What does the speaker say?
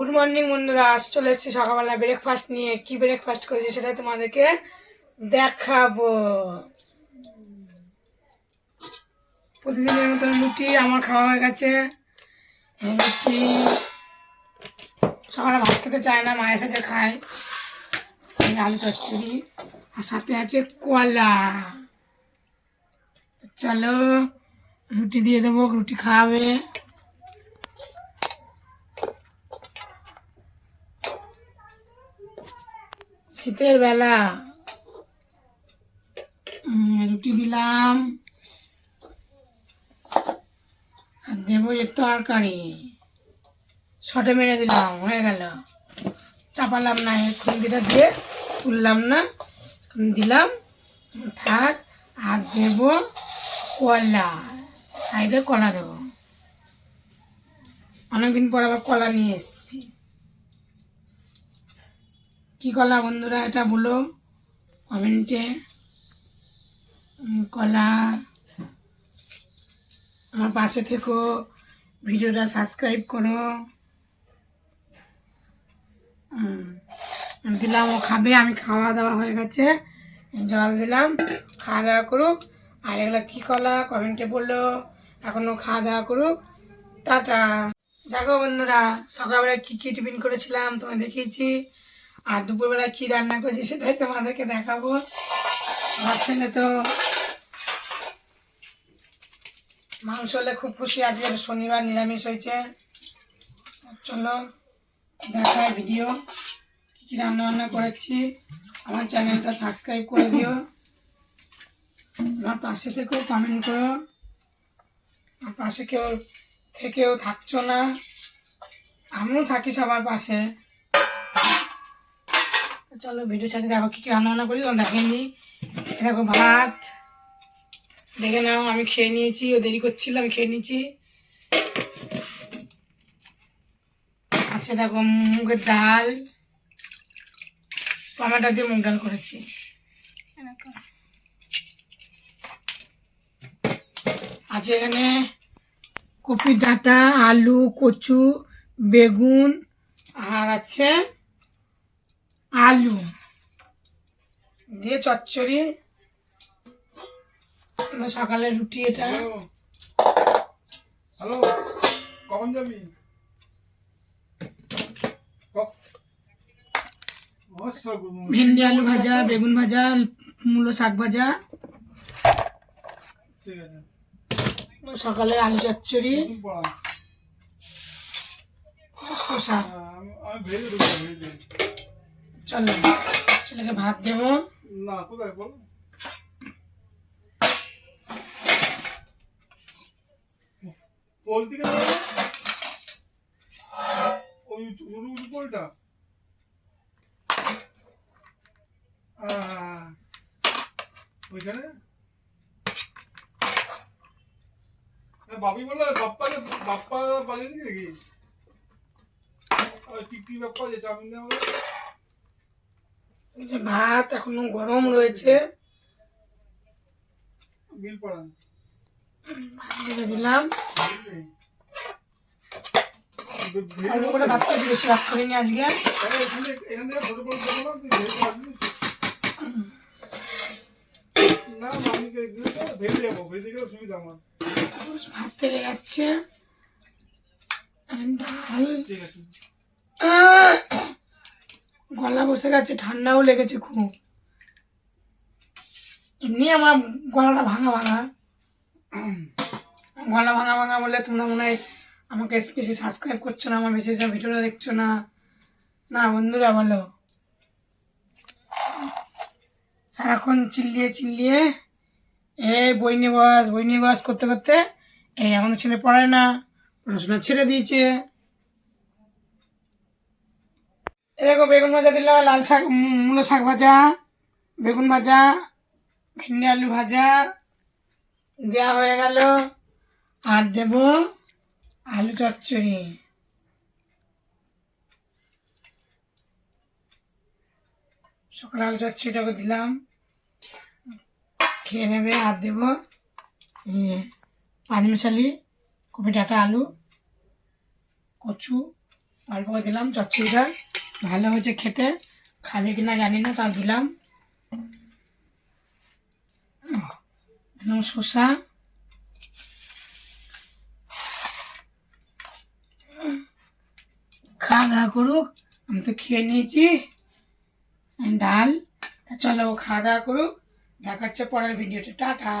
Good morning বন্ধুরা। চলে এসেছি সকালবেলা ব্রেকফাস্ট নিয়ে। কি ব্রেকফাস্ট করেছি সেটাই তোমাদেরকে দেখাবো। প্রতিদিনের মতন রুটি আমার খাওয়া হয়ে গেছে। এই রুটি। সকালে ভাত খেতে চায় না মায়ের সাথে খায়। আলু চচ্চড়ি। আর সাথে আছে কলা। চলো রুটি দিয়ে দেবো, রুটি খাওয়াবে। শীতের বেলা। রুটি দিলাম। আর দেবো যে তরকারি। শটে মেরে দিলাম, হয়ে গেল। চাপালাম না এই খুন্তিটা দিয়ে তুললাম না দিলাম। থাক, আর দেবো কলা। সাইডে কলা দেবো। অনেকদিন পর আবার কলা নিয়ে এসেছি। কি কলা বন্ধুরা এটা বলো কমেন্টে? কলা। আমার পাশে থেকো, ভিডিওটা সাবস্ক্রাইব করো। দিলাম, ও খাবে, আমি খাওয়া দাওয়া হয়ে গেছে। জল দিলাম, খাওয়া দাওয়া করুক। আর এগুলো কী কলা? কমেন্টে বলল এখনও খাওয়া দাওয়া করুক। টাটা। দেখো বন্ধুরা সকালবেলা কী কী টিফিন করেছিলাম, তোমায় দেখিয়েছি। আর দুপুরবেলা কী রান্না করেছি সেটাই তোমাদেরকে দেখাবো। আমার তো? মাংস হলে খুব খুশি, আজকে শনিবার, নিরামিষ হয়েছে। চলো দেখায় ভিডিও কী কী রান্না বান্না করেছি। আমার চ্যানেলটা সাবস্ক্রাইব করে দিও। আমার পাশে থেকেও কমেন্ট করো। আমার পাশে কেউ থেকেও থাকছো না। আমিও থাকি সবার পাশে। চলো ভিডিওর সাথে দেখো কী কী রান্না বান্না করছি তখন দেখেনি দেখো ভাত। দেখে নাও, আমি খেয়ে নিয়েছি, ও দেরি করছিল, আমি খেয়ে নিয়েছি। আচ্ছা দেখো মুগের ডাল, টমেটো দিয়ে মুগ ডাল করেছি। আছে এখানে কপি ডাঁটা, আলু, কচু, বেগুন, আর আছে আলু দিয়ে চচ্চড়ি। সকালের রুটি এটা। হ্যালো। কখন যাবি. ভেন্ডি আলু ভাজা বেগুন ভাজা মূলো শাক ভাজা। সকালে আলু চচ্চড়ি। নতুন চলো, ছেলেকে ভাত দেবো। না, কোথায় বল? বাপি বলল, বাপ্পা বাপ্পা পালিয়ে দিকে নাকি? ওই টিকটিক বাপ্পা যে চাউমিন দেওয়া যে ভাত এখনও গরম রয়েছে। ভাত দিলাম। অল্প করে ভাত বেশি ভাত করিনি আজকে। ভাত যাচ্ছে। ডাল। ঠিক আছে! গলা বসে গেছে, ঠান্ডাও লেগেছে খুব। এমনি আমার গলাটা ভাঙা ভাঙা। গলা ভাঙা ভাঙা বলে তোমরা মনে হয় আমাকে বেশি সাবস্ক্রাইব করছ না, আমার বেশি ভিডিওটা দেখছ না? না বন্ধুরা, বলো। সারাক্ষণ চিল্লিয়ে চিল্লিয়ে এ বই নিবাস বস, বই নিয়ে বস করতে করতে। এই আমাদের ছেলে পড়ায় না, পড়াশোনা ছেড়ে দিয়েছে এ দেখো, বেগুন ভাজা দিলাম, লাল শাক মূলো শাক ভাজা, বেগুন ভাজা, ভেন্ডি আলু ভাজা দেওয়া হয়ে গেল। আর দেব আলু চচ্চড়ি। সকালে আলু চচ্চড়িটাকে দিলাম। খেয়ে নেবে, আর দেবো ইয়ে পাঁচমিশালি কপি ডাটা আলু, কচু, অল্প করে দিলাম চচ্চড়িটা ভালো হয়েছে খেতে। খাবে কিনা জানি না, তাও দিলাম। দিলাম শসা। খাওয়া দাওয়া করুক, আমি তো খেয়ে নিয়েছি। ডাল, তা চলো খাওয়া দাওয়া করুক। দেখাচ্ছে পরের ভিডিওটা টাটা।